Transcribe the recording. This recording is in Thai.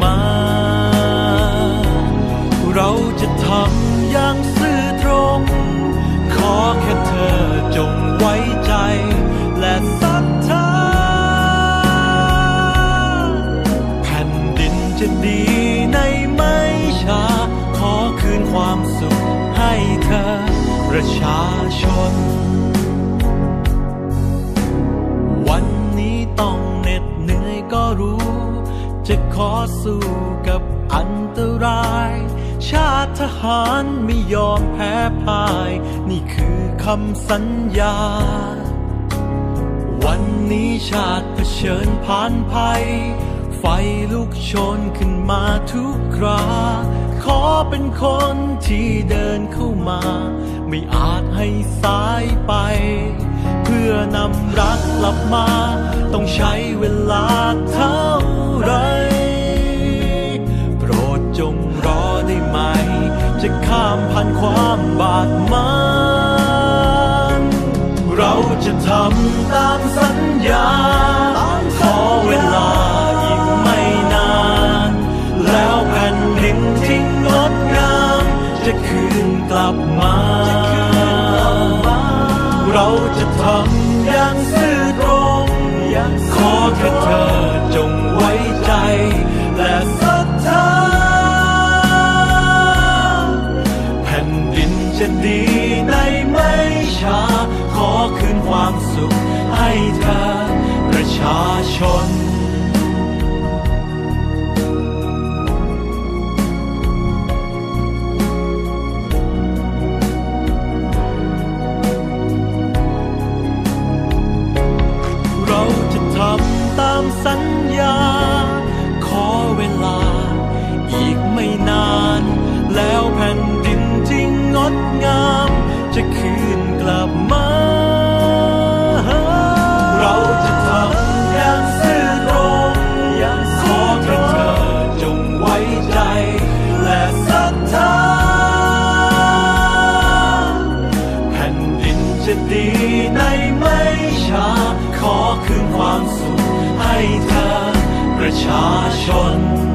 มา ประชาชน วันนี้ต้องเหน็ดเหนื่อยก็รู้ จะขอสู้กับอันตราย ชาติทหารไม่ยอมแพ้พ่าย นี่คือคำสัญญา วันนี้ชาติเผชิญผ่านภัย ไฟลุกโชนขึ้นมาทุกครา ขอเป็นคนที่เดินเข้ามา ไม่อาจให้สายไป เพื่อนำรักกลับมา ต้องใช้เวลาเท่าไรโปรดจงรอได้ไหม จะข้ามผ่านความบาดหมางเราจะทำตามสัญญา จ ความสุขให้เธอประชาชน